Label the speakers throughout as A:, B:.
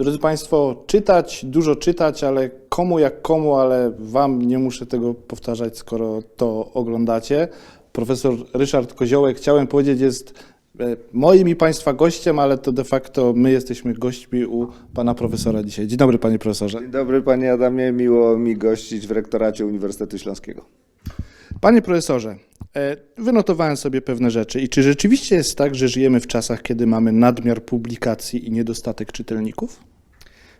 A: Drodzy Państwo, czytać, dużo czytać, ale komu jak komu, ale Wam nie muszę tego powtarzać, skoro to oglądacie. Profesor Ryszard Koziołek, chciałem powiedzieć, jest e, moim i Państwa gościem, ale to de facto my jesteśmy gośćmi u Pana Profesora dzisiaj. Dzień dobry Panie Profesorze.
B: Dzień dobry panie Adamie, miło mi gościć w rektoracie Uniwersytetu Śląskiego.
A: Panie Profesorze, wynotowałem sobie pewne rzeczy i czy rzeczywiście jest tak, że żyjemy w czasach, kiedy mamy nadmiar publikacji i niedostatek czytelników?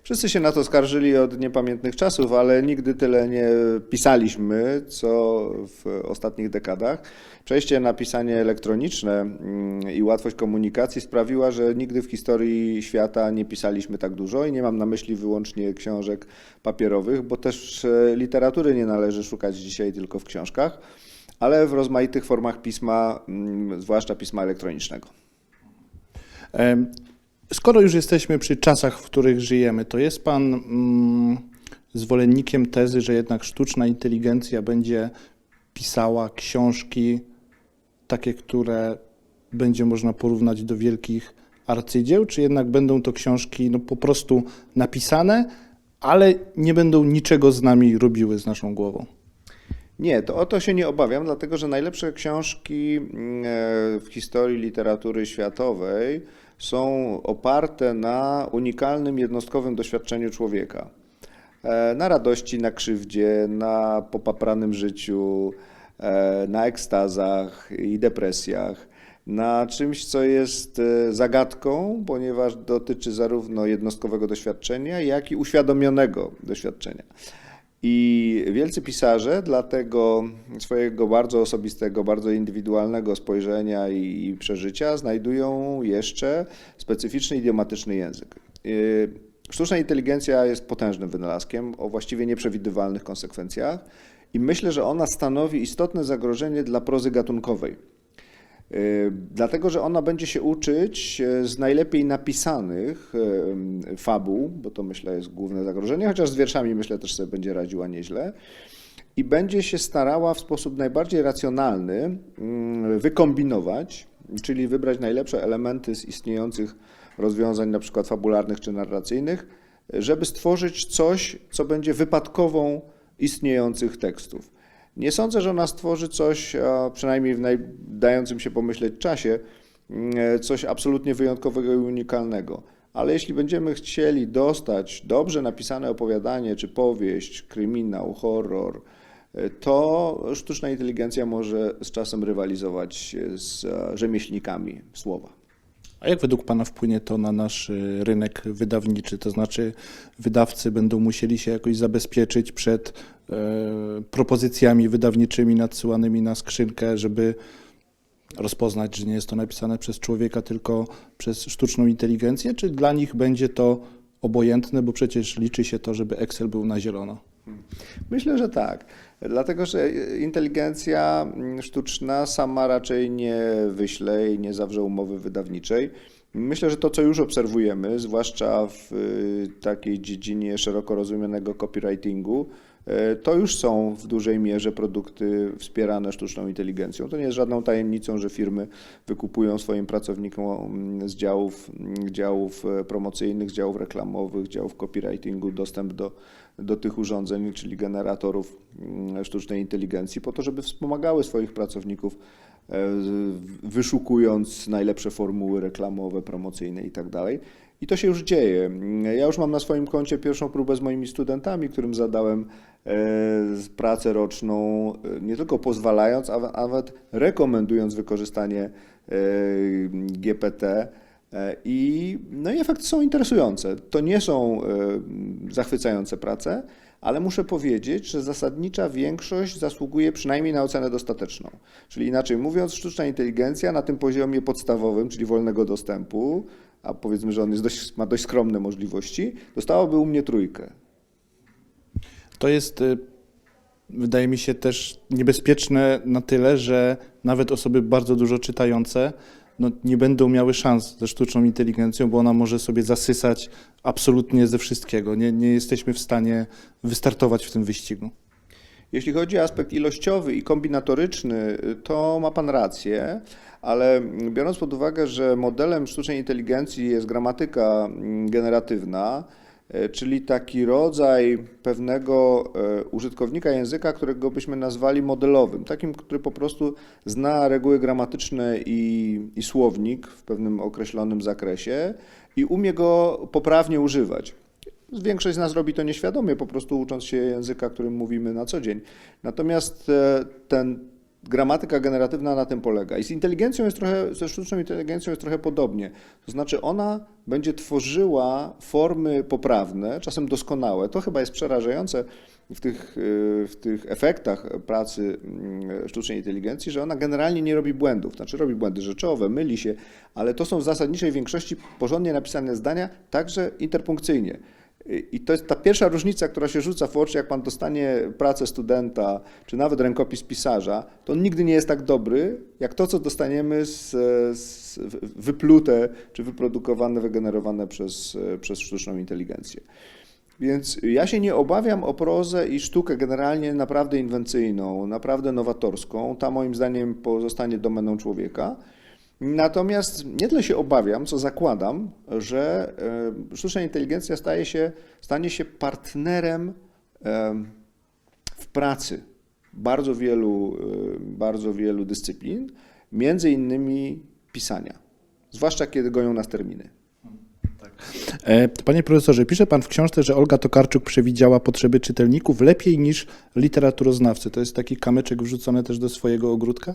B: Wszyscy się na to skarżyli od niepamiętnych czasów, ale nigdy tyle nie pisaliśmy, co w ostatnich dekadach. Przejście na pisanie elektroniczne mm, i łatwość komunikacji sprawiła, że nigdy w historii świata nie pisaliśmy tak dużo i nie mam na myśli wyłącznie książek papierowych, bo też e, literatury nie należy szukać dzisiaj tylko w książkach, ale w rozmaitych formach pisma, mm, zwłaszcza pisma elektronicznego.
A: Skoro już jesteśmy przy czasach, w których żyjemy, to jest Pan mm, zwolennikiem tezy, że jednak sztuczna inteligencja będzie pisała książki takie, które będzie można porównać do wielkich arcydzieł, czy jednak będą to książki no, po prostu napisane, ale nie będą niczego z nami robiły, z naszą głową?
B: Nie, to o to się nie obawiam, dlatego że najlepsze książki mm, e, w historii literatury światowej są oparte na unikalnym, jednostkowym doświadczeniu człowieka. E, Na radości, na krzywdzie, na popapranym życiu, e, na ekstazach i depresjach, na czymś, co jest zagadką, ponieważ dotyczy zarówno jednostkowego doświadczenia, jak i uświadomionego doświadczenia. I wielcy pisarze dla tego swojego bardzo osobistego, bardzo indywidualnego spojrzenia i przeżycia znajdują jeszcze specyficzny idiomatyczny język. Yy, Sztuczna inteligencja jest potężnym wynalazkiem o właściwie nieprzewidywalnych konsekwencjach i myślę, że ona stanowi istotne zagrożenie dla prozy gatunkowej. Yy, Dlatego, że ona będzie się uczyć e, z najlepiej napisanych e, fabuł, bo to myślę jest główne zagrożenie, chociaż z wierszami myślę też sobie będzie radziła nieźle. I będzie się starała w sposób najbardziej racjonalny mm, wykombinować, czyli wybrać najlepsze elementy z istniejących rozwiązań, na przykład fabularnych czy narracyjnych, żeby stworzyć coś, co będzie wypadkową istniejących tekstów. Nie sądzę, że ona stworzy coś, przynajmniej w naj- dającym się pomyśleć czasie, mm, coś absolutnie wyjątkowego i unikalnego. Ale jeśli będziemy chcieli dostać dobrze napisane opowiadanie, czy powieść, kryminał, horror, y, to sztuczna inteligencja może z czasem rywalizować z e, rzemieślnikami słowa.
A: A jak według Pana wpłynie to na nasz rynek wydawniczy? To znaczy, wydawcy będą musieli się jakoś zabezpieczyć przed e, propozycjami wydawniczymi nadsyłanymi na skrzynkę, żeby rozpoznać, że nie jest to napisane przez człowieka, tylko przez sztuczną inteligencję? Czy dla nich będzie to obojętne, bo przecież liczy się to, żeby Excel był na zielono?
B: Myślę, że tak. Dlatego, że inteligencja sztuczna sama raczej nie wyśle i nie zawrze umowy wydawniczej. Myślę, że to, co już obserwujemy, zwłaszcza w y, takiej dziedzinie szeroko rozumianego copywritingu, to już są w dużej mierze produkty wspierane sztuczną inteligencją. To nie jest żadną tajemnicą, że firmy wykupują swoim pracownikom mm, z działów, mm, działów e, promocyjnych, z działów reklamowych, działów copywritingu dostęp do, do tych urządzeń, czyli generatorów mm, sztucznej inteligencji, po to, żeby wspomagały swoich pracowników, e, wyszukując najlepsze formuły reklamowe, promocyjne itd. I to się już dzieje. Ja już mam na swoim koncie pierwszą próbę z moimi studentami, którym zadałem e, pracę roczną, e, nie tylko pozwalając, a nawet rekomendując wykorzystanie e, GPT. I, no i efekty są interesujące. To nie są zachwycające prace, ale muszę powiedzieć, że zasadnicza większość zasługuje przynajmniej na ocenę dostateczną. Czyli inaczej mówiąc, sztuczna inteligencja na tym poziomie podstawowym, czyli wolnego dostępu, a powiedzmy, że on jest dość, ma dość skromne możliwości, dostałaby u mnie trójkę.
A: To jest, y, wydaje mi się, też niebezpieczne na tyle, że nawet osoby bardzo dużo czytające no, nie będą miały szans ze sztuczną inteligencją, bo ona może sobie zasysać absolutnie ze wszystkiego. Nie, nie jesteśmy w stanie wystartować w tym wyścigu.
B: Jeśli chodzi o aspekt ilościowy i kombinatoryczny, to ma Pan rację, ale biorąc pod uwagę, że modelem sztucznej inteligencji jest gramatyka mm, generatywna, e, czyli taki rodzaj pewnego e, użytkownika języka, którego byśmy nazwali modelowym, takim, który po prostu zna reguły gramatyczne i, i słownik w pewnym określonym zakresie i umie go poprawnie używać. Większość z nas robi to nieświadomie, po prostu ucząc się języka, którym mówimy na co dzień. Natomiast e, ten gramatyka generatywna na tym polega. I z inteligencją jest trochę, ze sztuczną inteligencją jest trochę podobnie. To znaczy ona będzie tworzyła formy poprawne, czasem doskonałe. To chyba jest przerażające w tych, e, w tych efektach pracy mm, sztucznej inteligencji, że ona generalnie nie robi błędów. Znaczy robi błędy rzeczowe, myli się, ale to są w zasadniczej większości porządnie napisane zdania, także interpunkcyjnie. I to jest ta pierwsza różnica, która się rzuca w oczy, jak pan dostanie pracę studenta, czy nawet rękopis pisarza, to on nigdy nie jest tak dobry, jak to, co dostaniemy z, z wyplute, czy wyprodukowane, wygenerowane przez, przez sztuczną inteligencję. Więc ja się nie obawiam o prozę i sztukę generalnie naprawdę inwencyjną, naprawdę nowatorską. Ta moim zdaniem pozostanie domeną człowieka. Natomiast nie tyle się obawiam, co zakładam, że e, sztuczna inteligencja staje się, stanie się partnerem w pracy bardzo wielu, e, bardzo wielu dyscyplin, między innymi pisania, zwłaszcza kiedy goją nas terminy.
A: E, Panie profesorze, pisze pan w książce, że Olga Tokarczuk przewidziała potrzeby czytelników lepiej niż literaturoznawcy. To jest taki kamyczek wrzucony też do swojego ogródka?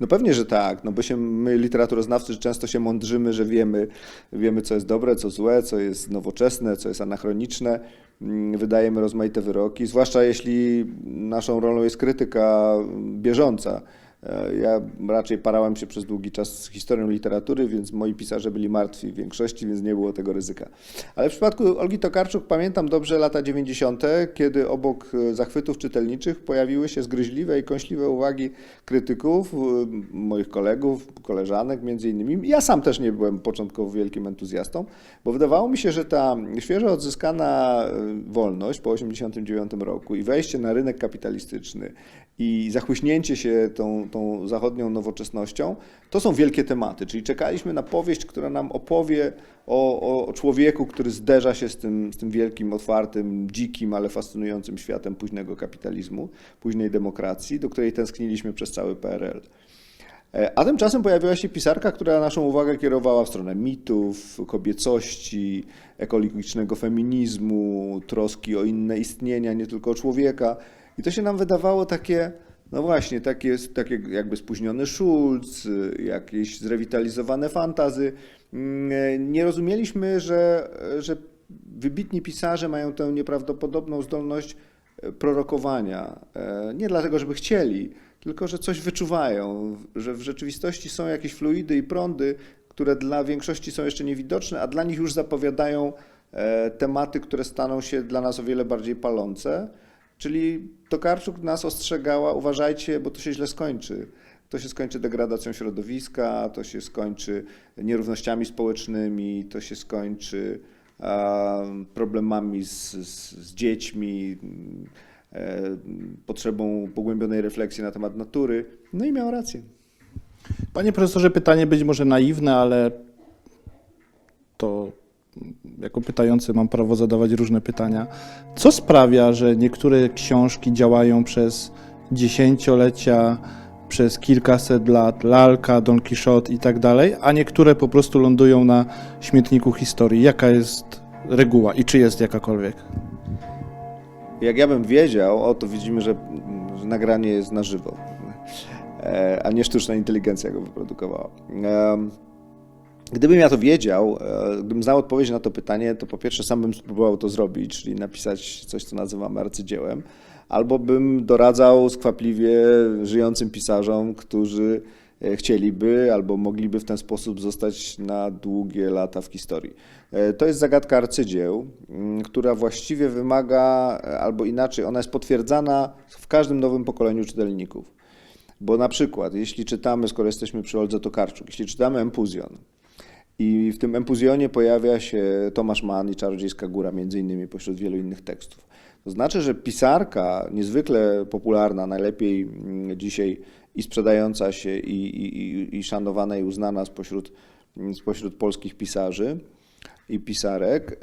B: No pewnie, że tak, no bo się my literaturoznawcy często się mądrzymy, że wiemy, wiemy co jest dobre, co złe, co jest nowoczesne, co jest anachroniczne. Mm, Wydajemy rozmaite wyroki, zwłaszcza jeśli naszą rolą jest krytyka bieżąca. Ja raczej parałem się przez długi czas z historią literatury, więc moi pisarze byli martwi w większości, więc nie było tego ryzyka. Ale w przypadku Olgi Tokarczuk pamiętam dobrze lata 90., kiedy obok e, zachwytów czytelniczych pojawiły się zgryźliwe i kąśliwe uwagi krytyków, e, moich kolegów, koleżanek między innymi. Ja sam też nie byłem początkowo wielkim entuzjastą, bo wydawało mi się, że ta świeżo odzyskana e, wolność po 1989 roku i wejście na rynek kapitalistyczny i zachłyśnięcie się tą, tą zachodnią nowoczesnością, to są wielkie tematy. Czyli czekaliśmy na powieść, która nam opowie o, o, człowieku, który zderza się z tym, z tym wielkim, otwartym, dzikim, ale fascynującym światem późnego kapitalizmu, późnej demokracji, do której tęskniliśmy przez cały PRL. E, A tymczasem pojawiła się pisarka, która naszą uwagę kierowała w stronę mitów, kobiecości, ekologicznego feminizmu, troski o inne istnienia, nie tylko człowieka. I to się nam wydawało takie, no właśnie, takie, takie jakby spóźniony Schulz, jakieś zrewitalizowane fantazy. Mm, Nie rozumieliśmy, że, że wybitni pisarze mają tę nieprawdopodobną zdolność e, prorokowania. E, Nie dlatego, żeby chcieli, tylko że coś wyczuwają, że w rzeczywistości są jakieś fluidy i prądy, które dla większości są jeszcze niewidoczne, a dla nich już zapowiadają e, tematy, które staną się dla nas o wiele bardziej palące. Czyli Tokarczuk nas ostrzegała, uważajcie, bo to się źle skończy. To się skończy degradacją środowiska, to się skończy nierównościami społecznymi, to się skończy problemami z, z, z dziećmi, e, potrzebą pogłębionej refleksji na temat natury. No i miała rację.
A: Panie profesorze, pytanie być może naiwne, ale to jako pytający mam prawo zadawać różne pytania. Co sprawia, że niektóre książki działają przez dziesięciolecia, przez kilkaset lat, Lalka, Don Quixote i tak dalej, a niektóre po prostu lądują na śmietniku historii? Jaka jest reguła i czy jest jakakolwiek?
B: Jak ja bym wiedział, o to widzimy, że, nagranie jest na żywo, e, a nie sztuczna inteligencja go wyprodukowała. Gdybym ja to wiedział, e, gdybym znał odpowiedź na to pytanie, to po pierwsze sam bym spróbował to zrobić, czyli napisać coś, co nazywamy arcydziełem, albo bym doradzał skwapliwie żyjącym pisarzom, którzy e, chcieliby albo mogliby w ten sposób zostać na długie lata w historii. E, To jest zagadka arcydzieł, m, która właściwie wymaga, albo inaczej, ona jest potwierdzana w każdym nowym pokoleniu czytelników. Bo na przykład, jeśli czytamy, skoro jesteśmy przy Oldze Tokarczuk, jeśli czytamy Empuzjon I w tym empuzjonie pojawia się Tomasz Mann i Czarodziejska Góra, między innymi pośród wielu innych tekstów. To znaczy, że pisarka niezwykle popularna, najlepiej mm, dzisiaj i sprzedająca się, i, i, i- szanowana i uznana spośród, spośród polskich pisarzy i pisarek, e,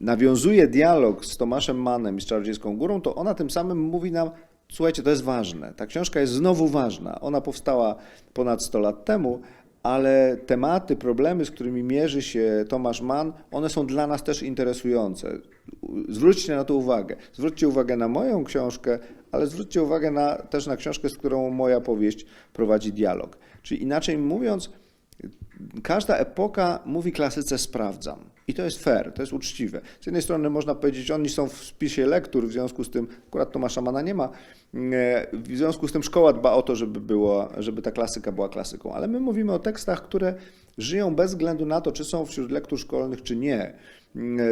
B: nawiązuje dialog z Tomaszem Mannem i z Czarodziejską Górą, to ona tym samym mówi nam, słuchajcie, to jest ważne. Ta książka jest znowu ważna. Ona powstała ponad 100 lat temu, ale tematy, problemy, z którymi mierzy się Tomasz Mann, one są dla nas też interesujące. Zwróćcie na to uwagę. Zwróćcie uwagę na moją książkę, ale zwróćcie uwagę na, też na książkę, z którą moja powieść prowadzi dialog. Czyli inaczej mówiąc, każda epoka mówi klasyce sprawdzam. I to jest fair, to jest uczciwe. Z jednej strony można powiedzieć, oni są w spisie lektur, w związku z tym, akurat Tomasza Mana nie ma, e, w związku z tym szkoła dba o to, żeby, było, żeby ta klasyka była klasyką. Ale my mówimy o tekstach, które żyją bez względu na to, czy są wśród lektur szkolnych, czy nie.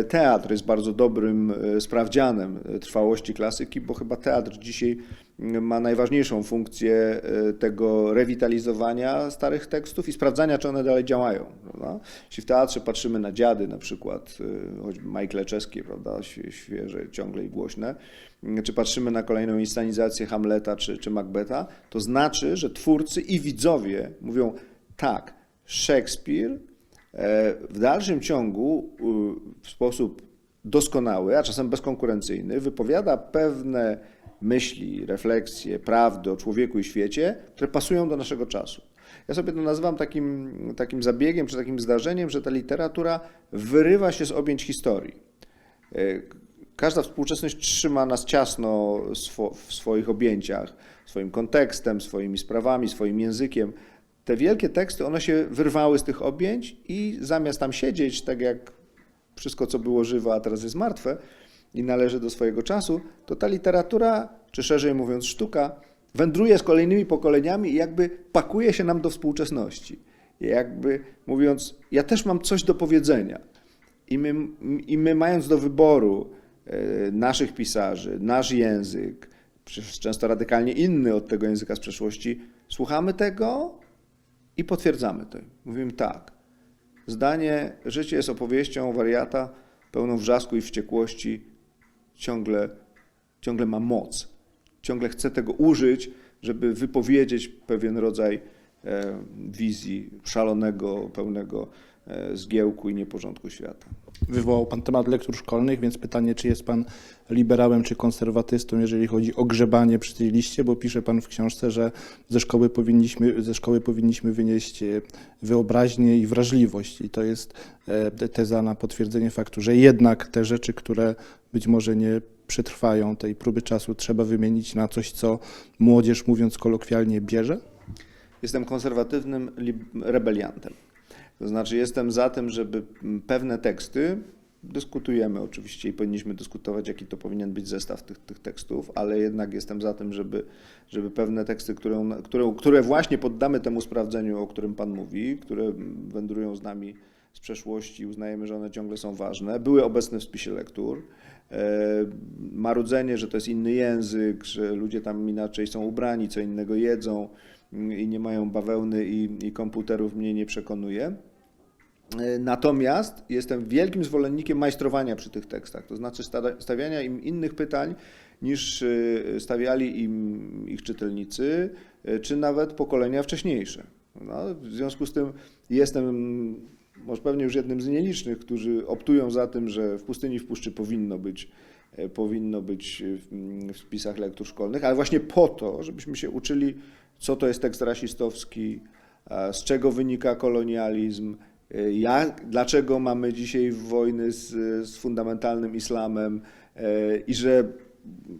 B: Teatr jest bardzo dobrym e, sprawdzianem e, trwałości klasyki, bo chyba teatr dzisiaj ma najważniejszą funkcję e, tego rewitalizowania starych tekstów i sprawdzania, czy one dalej działają. Prawda? Jeśli w teatrze patrzymy na dziady, na przykład, Majkle czeskie, prawda, świe- świeże, ciągle i głośne, czy patrzymy na kolejną inscenizację Hamleta czy, czy Macbeta, to znaczy, że twórcy i widzowie mówią tak, Szekspir w dalszym ciągu w sposób doskonały, a czasem bezkonkurencyjny, wypowiada pewne myśli, refleksje, prawdy o człowieku i świecie, które pasują do naszego czasu. Ja sobie to nazywam takim, takim zabiegiem czy takim zdarzeniem, że ta literatura wyrywa się z objęć historii. E, Każda współczesność trzyma nas ciasno w swoich objęciach, swoim kontekstem, swoimi sprawami, swoim językiem. Te wielkie teksty, one się wyrwały z tych objęć i zamiast tam siedzieć, tak jak wszystko, co było żywe, a teraz jest martwe i należy do swojego czasu, to ta literatura, czy szerzej mówiąc sztuka, wędruje z kolejnymi pokoleniami i jakby pakuje się nam do współczesności. I jakby mówiąc, ja też mam coś do powiedzenia. I my, I my mając do wyboru e, naszych pisarzy, nasz język, często radykalnie inny od tego języka z przeszłości, słuchamy tego i potwierdzamy to. Mówimy tak. Zdanie życie jest opowieścią wariata pełną wrzasku i wściekłości, ciągle, ciągle ma moc. Ciągle chce tego użyć, żeby wypowiedzieć pewien rodzaj e, wizji szalonego, pełnego e, zgiełku i nieporządku świata.
A: Wywołał Pan temat lektur szkolnych, więc pytanie, czy jest Pan liberałem czy konserwatystą, jeżeli chodzi o grzebanie przy tej liście, bo pisze Pan w książce, że ze szkoły powinniśmy, ze szkoły powinniśmy wynieść e, wyobraźnię i wrażliwość. I to jest e, teza na potwierdzenie faktu, że jednak te rzeczy, które być może nie przetrwają tej próby czasu, trzeba wymienić na coś, co młodzież, mówiąc kolokwialnie, bierze?
B: Jestem konserwatywnym rebeliantem. To znaczy, jestem za tym, żeby mm, pewne teksty, dyskutujemy oczywiście i powinniśmy dyskutować, jaki to powinien być zestaw tych, tych tekstów, ale jednak jestem za tym, żeby, żeby pewne teksty, które, które, które właśnie poddamy temu sprawdzeniu, o którym Pan mówi, które mm, wędrują z nami z przeszłości, uznajemy, że one ciągle są ważne, były obecne w spisie lektur. E, Marudzenie, że to jest inny język, że ludzie tam inaczej są ubrani, co innego jedzą i nie mają bawełny i, i komputerów mnie nie przekonuje. E, Natomiast jestem wielkim zwolennikiem majstrowania przy tych tekstach, to znaczy stawiania im innych pytań niż e, stawiali im ich czytelnicy, e, czy nawet pokolenia wcześniejsze. No, w związku z tym jestem może pewnie już jednym z nielicznych, którzy optują za tym, że w pustyni w puszczy powinno być, powinno być w spisach lektur szkolnych, ale właśnie po to, żebyśmy się uczyli, co to jest tekst rasistowski, z czego wynika kolonializm, e, jak, dlaczego mamy dzisiaj wojny z, z fundamentalnym islamem? E, i że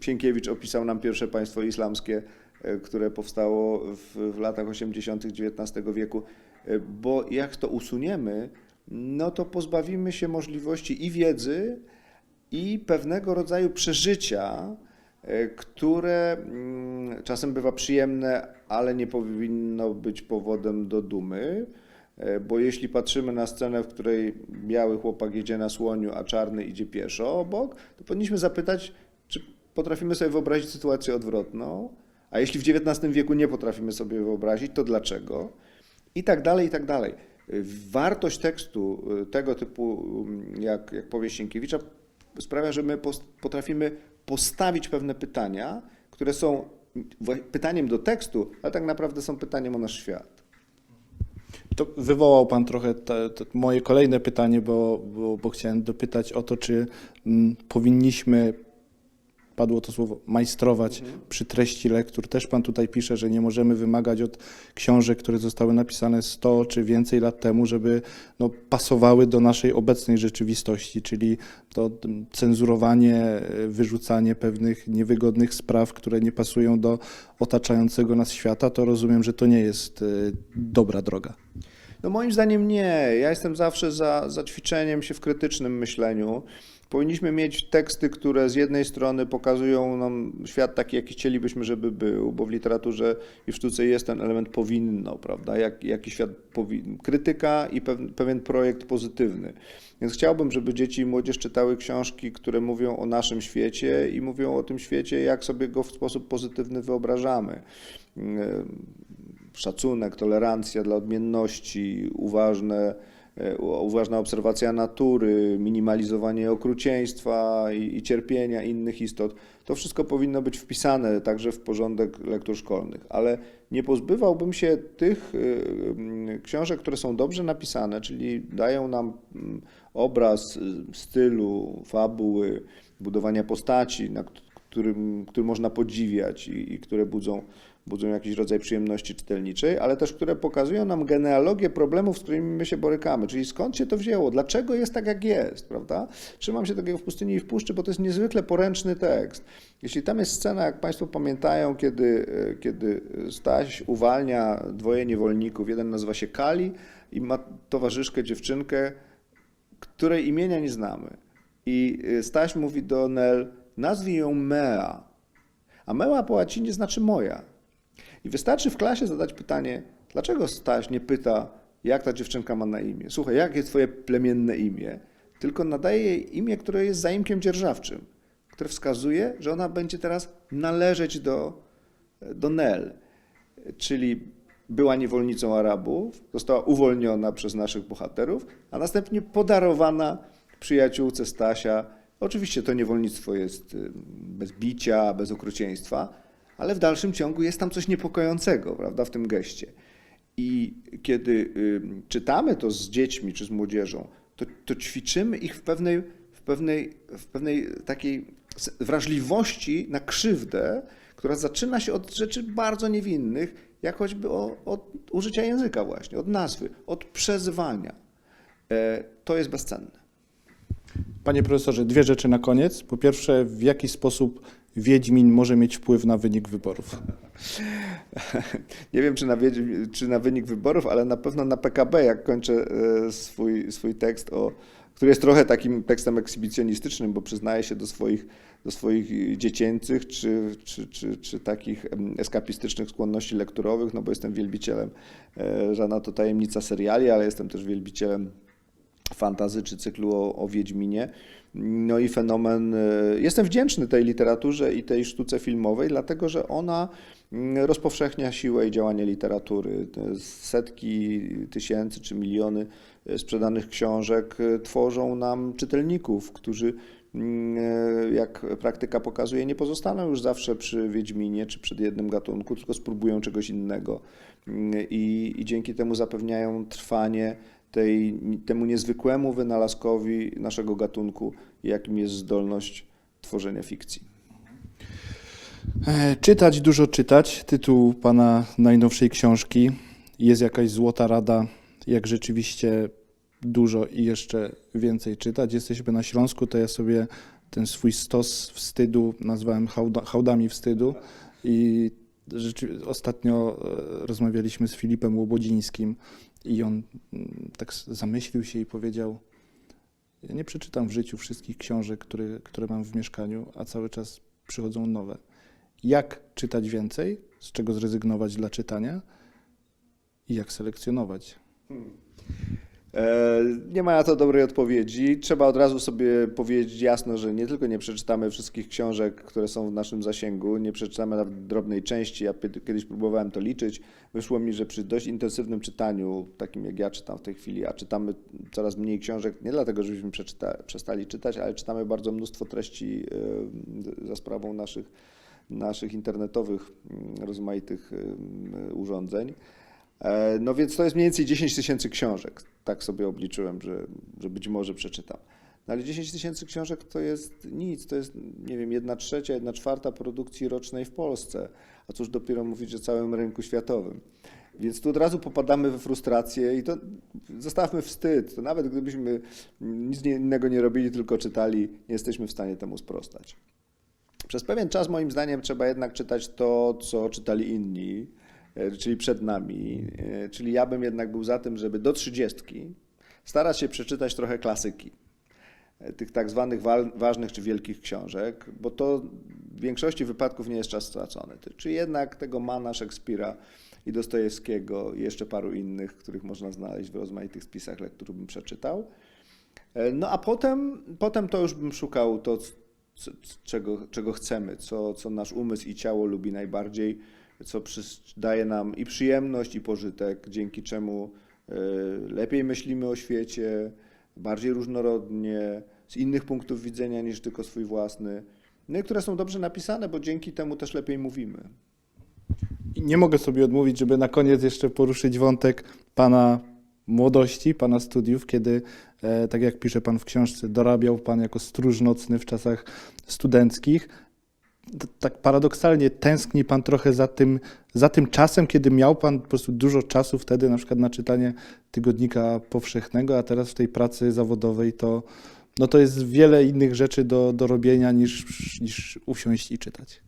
B: Sienkiewicz opisał nam pierwsze państwo islamskie, e, które powstało w, w latach 80. XIX wieku, bo jak to usuniemy, no to pozbawimy się możliwości i wiedzy, i pewnego rodzaju przeżycia, które mm, czasem bywa przyjemne, ale nie powinno być powodem do dumy. E, Bo jeśli patrzymy na scenę, w której biały chłopak jedzie na słoniu, a czarny idzie pieszo obok, to powinniśmy zapytać, czy potrafimy sobie wyobrazić sytuację odwrotną, a jeśli w XIX wieku nie potrafimy sobie wyobrazić, to dlaczego? I tak dalej, i tak dalej. Wartość tekstu y, tego typu mm, jak, jak powieść Sienkiewicza sprawia, że my potrafimy postawić pewne pytania, które są pytaniem do tekstu, ale tak naprawdę są pytaniem o nasz świat.
A: To wywołał Pan trochę te, te moje kolejne pytanie, bo, bo, bo chciałem dopytać o to, czy mm, powinniśmy, padło to słowo, majstrować przy treści lektur. Też Pan tutaj pisze, że nie możemy wymagać od książek, które zostały napisane 100 czy więcej lat temu, żeby no, pasowały do naszej obecnej rzeczywistości, czyli to cenzurowanie, e, wyrzucanie pewnych niewygodnych spraw, które nie pasują do otaczającego nas świata, to rozumiem, że to nie jest e, dobra droga.
B: No moim zdaniem nie. Ja jestem zawsze za, za ćwiczeniem się w krytycznym myśleniu. Powinniśmy mieć teksty, które z jednej strony pokazują nam świat taki, jaki chcielibyśmy, żeby był, bo w literaturze i w sztuce jest ten element powinno, prawda? Jak, jaki świat. Krytyka i pew, pewien projekt pozytywny. Więc chciałbym, żeby dzieci i młodzież czytały książki, które mówią o naszym świecie i mówią o tym świecie, jak sobie go w sposób pozytywny wyobrażamy szacunek, tolerancja dla odmienności, uważne, uważna obserwacja natury, minimalizowanie okrucieństwa i, i cierpienia innych istot. To wszystko powinno być wpisane także w porządek lektur szkolnych, ale nie pozbywałbym się tych y, mm, książek, które są dobrze napisane, czyli dają nam mm, obraz y, stylu, fabuły, budowania postaci, na kt- którym, który można podziwiać i, i które budzą, budzą jakiś rodzaj przyjemności czytelniczej, ale też które pokazują nam genealogię problemów, z którymi my się borykamy, czyli skąd się to wzięło, dlaczego jest tak, jak jest, prawda? Trzymam się takiego w pustyni i w puszczy, bo to jest niezwykle poręczny tekst. Jeśli tam jest scena, jak Państwo pamiętają, kiedy, e, kiedy Staś uwalnia dwoje niewolników, jeden nazywa się Kali i ma towarzyszkę, dziewczynkę, której imienia nie znamy. I y, Staś mówi do Nel, nazwij ją Mea. A Mea po łacinie znaczy moja. I wystarczy w klasie zadać pytanie, dlaczego Staś nie pyta, jak ta dziewczynka ma na imię? Słuchaj, jak jest twoje plemienne imię? Tylko nadaje jej imię, które jest zaimkiem dzierżawczym, które wskazuje, że ona będzie teraz należeć do, do Nel. Czyli była niewolnicą Arabów, została uwolniona przez naszych bohaterów, a następnie podarowana przyjaciółce Stasia. Oczywiście to niewolnictwo jest y, bez bicia, bez okrucieństwa, ale w dalszym ciągu jest tam coś niepokojącego, prawda, w tym geście. I kiedy czytamy to z dziećmi czy z młodzieżą, to, to ćwiczymy ich w pewnej, w pewnej, w pewnej takiej wrażliwości na krzywdę, która zaczyna się od rzeczy bardzo niewinnych, jak choćby o, od użycia języka właśnie, od nazwy, od przezwania. E, to jest bezcenne.
A: Panie profesorze, dwie rzeczy na koniec. Po pierwsze, w jaki sposób Wiedźmin może mieć wpływ na wynik wyborów?
B: Nie wiem, czy na, czy na wynik wyborów, ale na pewno na PKB, jak kończę e, swój, swój tekst, o, który jest trochę takim tekstem ekshibicjonistycznym, bo przyznaję się do swoich, do swoich dziecięcych czy, czy, czy, czy takich eskapistycznych skłonności lekturowych, no bo jestem wielbicielem, e, żadna to tajemnica seriali, ale jestem też wielbicielem fantazy czy cyklu o, o Wiedźminie. No i fenomen. e, Jestem wdzięczny tej literaturze i tej sztuce filmowej, dlatego że ona mm, rozpowszechnia siłę i działanie literatury. Te Setki tysięcy czy miliony e, sprzedanych książek e, tworzą nam czytelników, którzy, mm, jak praktyka pokazuje, nie pozostaną już zawsze przy Wiedźminie czy przy jednym gatunku, tylko spróbują czegoś innego Mm, i, i dzięki temu zapewniają trwanie tej, temu niezwykłemu wynalazkowi naszego gatunku, jakim jest zdolność tworzenia fikcji.
A: E, Czytać, dużo czytać. Tytuł pana najnowszej książki. Jest jakaś złota rada, jak rzeczywiście dużo i jeszcze więcej czytać. Jesteśmy na Śląsku, to ja sobie ten swój stos wstydu nazwałem hałda, hałdami wstydu i ostatnio e, rozmawialiśmy z Filipem Łobodzińskim i on mm, tak zamyślił się i powiedział ja nie przeczytam w życiu wszystkich książek, które, które mam w mieszkaniu, a cały czas przychodzą nowe. Jak czytać więcej, z czego zrezygnować dla czytania? I jak selekcjonować.
B: E, Nie ma na to dobrej odpowiedzi. Trzeba od razu sobie powiedzieć jasno, że nie tylko nie przeczytamy wszystkich książek, które są w naszym zasięgu, nie przeczytamy nawet drobnej części. Ja kiedyś próbowałem to liczyć. Wyszło mi, że przy dość intensywnym czytaniu, takim jak ja czytam w tej chwili, a czytamy coraz mniej książek, nie dlatego, żebyśmy przeczyta, przestali czytać, ale czytamy bardzo mnóstwo treści e, za sprawą naszych, naszych internetowych mm, rozmaitych e, urządzeń. E, No więc to jest mniej więcej 10 tysięcy książek. Tak sobie obliczyłem, że, że być może przeczytam. No ale 10 tysięcy książek to jest nic, to jest, nie wiem, jedna trzecia, jedna czwarta produkcji rocznej w Polsce. A cóż dopiero mówić o całym rynku światowym. Więc tu od razu popadamy we frustrację i to zostawmy wstyd. To nawet gdybyśmy nic innego nie robili, tylko czytali, nie jesteśmy w stanie temu sprostać. Przez pewien czas, moim zdaniem, trzeba jednak czytać to, co czytali inni, czyli przed nami. E, Czyli ja bym jednak był za tym, żeby do trzydziestki starać się przeczytać trochę klasyki, e, tych tak zwanych ważnych czy wielkich książek, bo to w większości wypadków nie jest czas stracony. Czy jednak tego Mana, Szekspira i Dostojewskiego i jeszcze paru innych, których można znaleźć w rozmaitych spisach lektur bym przeczytał. E, No a potem, potem to już bym szukał to, czego, czego chcemy, co, co nasz umysł i ciało lubi najbardziej, co daje nam i przyjemność, i pożytek, dzięki czemu e, lepiej myślimy o świecie, bardziej różnorodnie, z innych punktów widzenia niż tylko swój własny. No i które są dobrze napisane, bo dzięki temu też lepiej mówimy.
A: Nie mogę sobie odmówić, żeby na koniec jeszcze poruszyć wątek pana młodości, pana studiów, kiedy, e, tak jak pisze pan w książce, dorabiał pan jako stróż nocny w czasach studenckich. Tak paradoksalnie tęskni pan trochę za tym, za tym czasem, kiedy miał pan po prostu dużo czasu wtedy na przykład na czytanie tygodnika powszechnego, a teraz w tej pracy zawodowej to, no to jest wiele innych rzeczy do, do robienia niż, niż usiąść i czytać.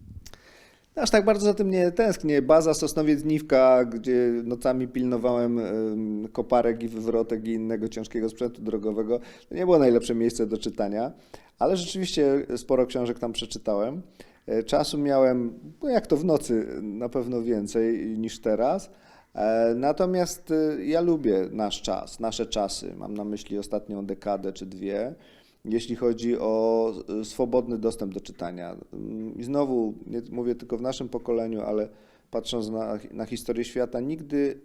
B: Aż tak bardzo za tym nie tęsknię. Baza Sosnowiec-Niwka, gdzie nocami pilnowałem em, koparek i wywrotek i innego ciężkiego sprzętu drogowego, to nie było najlepsze miejsce do czytania, ale rzeczywiście sporo książek tam przeczytałem. E, Czasu miałem, no jak to w nocy, na pewno więcej niż teraz. E, Natomiast e, ja lubię nasz czas, nasze czasy. Mam na myśli ostatnią dekadę czy dwie jeśli chodzi o swobodny dostęp do czytania. Mm, I znowu, nie mówię tylko w naszym pokoleniu, ale patrząc na, na historię świata, nigdy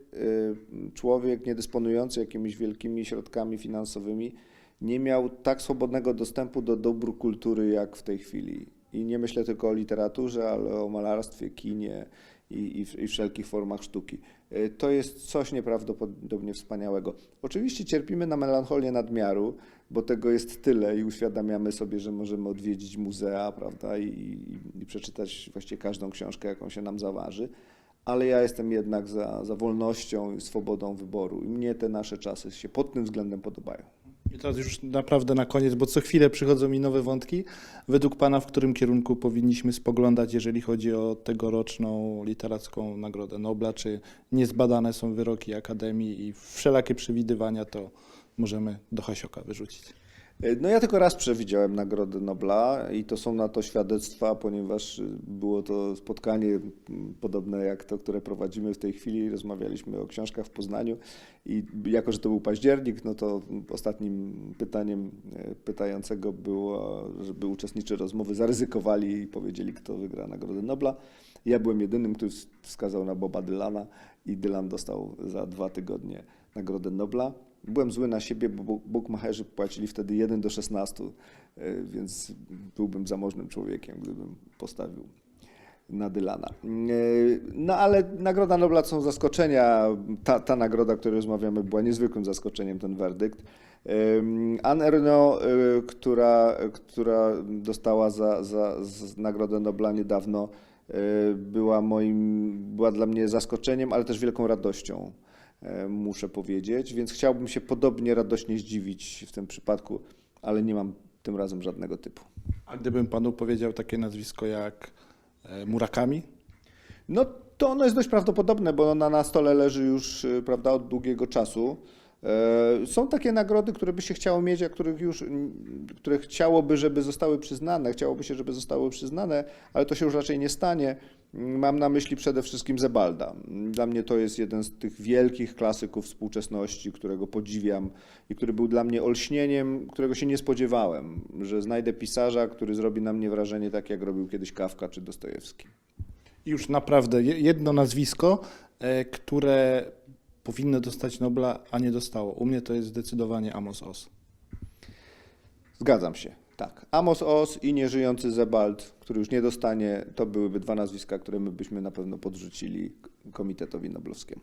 B: człowiek nie dysponujący jakimiś wielkimi środkami finansowymi nie miał tak swobodnego dostępu do dóbr kultury jak w tej chwili. I nie myślę tylko o literaturze, ale o malarstwie, kinie i, i, i wszelkich formach sztuki. E, To jest coś nieprawdopodobnie wspaniałego. Oczywiście cierpimy na melancholię nadmiaru, bo tego jest tyle i uświadamiamy sobie, że możemy odwiedzić muzea, prawda, i, i, i przeczytać właściwie każdą książkę, jaką się nam zaważy. Ale ja jestem jednak za, za wolnością i swobodą wyboru i mnie te nasze czasy się pod tym względem podobają.
A: I teraz już naprawdę na koniec, bo co chwilę przychodzą mi nowe wątki. Według Pana, w którym kierunku powinniśmy spoglądać, jeżeli chodzi o tegoroczną literacką Nagrodę Nobla? Czy niezbadane są wyroki Akademii i wszelakie przewidywania to możemy do Hasioka wyrzucić?
B: No ja tylko raz przewidziałem Nagrodę Nobla i to są na to świadectwa, ponieważ y, było to spotkanie podobne jak to, które prowadzimy w tej chwili. Rozmawialiśmy o książkach w Poznaniu i jako, że to był październik, no to ostatnim pytaniem e, pytającego było, żeby uczestnicy rozmowy zaryzykowali i powiedzieli, kto wygra Nagrodę Nobla. Ja byłem jedynym, który wskazał na Boba Dylana i Dylan dostał za dwa tygodnie Nagrodę Nobla. Byłem zły na siebie, bo bu- bukmacherzy płacili wtedy 1 do 16, e, więc byłbym zamożnym człowiekiem, gdybym postawił na Dylana. E, No ale Nagroda Nobla są zaskoczenia. Ta, ta nagroda, o której rozmawiamy, była niezwykłym zaskoczeniem, ten werdykt. Anne Ernaux, e, która, która dostała za, za, za Nagrodę Nobla niedawno, była moim, była dla mnie zaskoczeniem, ale też wielką radością muszę powiedzieć, więc chciałbym się podobnie radośnie zdziwić w tym przypadku, ale nie mam tym razem żadnego typu.
A: A gdybym Panu powiedział takie nazwisko jak e, Murakami?
B: No to ono jest dość prawdopodobne, bo ona na stole leży już y, prawda, od długiego czasu. E, Są takie nagrody, które by się chciało mieć, a których już, które chciałoby, żeby zostały przyznane, chciałoby się, żeby zostały przyznane, ale to się już raczej nie stanie. Mam na myśli przede wszystkim Zebalda. Dla mnie to jest jeden z tych wielkich klasyków współczesności, którego podziwiam i który był dla mnie olśnieniem, którego się nie spodziewałem, że znajdę pisarza, który zrobi na mnie wrażenie tak, jak robił kiedyś Kawka czy Dostojewski.
A: I Już naprawdę je- jedno nazwisko, e, które powinno dostać Nobla, a nie dostało. U mnie to jest zdecydowanie Amos Oz.
B: Zgadzam się. Tak. Amos Oz i nieżyjący Zebald, który już nie dostanie, to byłyby dwa nazwiska, które my byśmy na pewno podrzucili Komitetowi Noblowskiemu.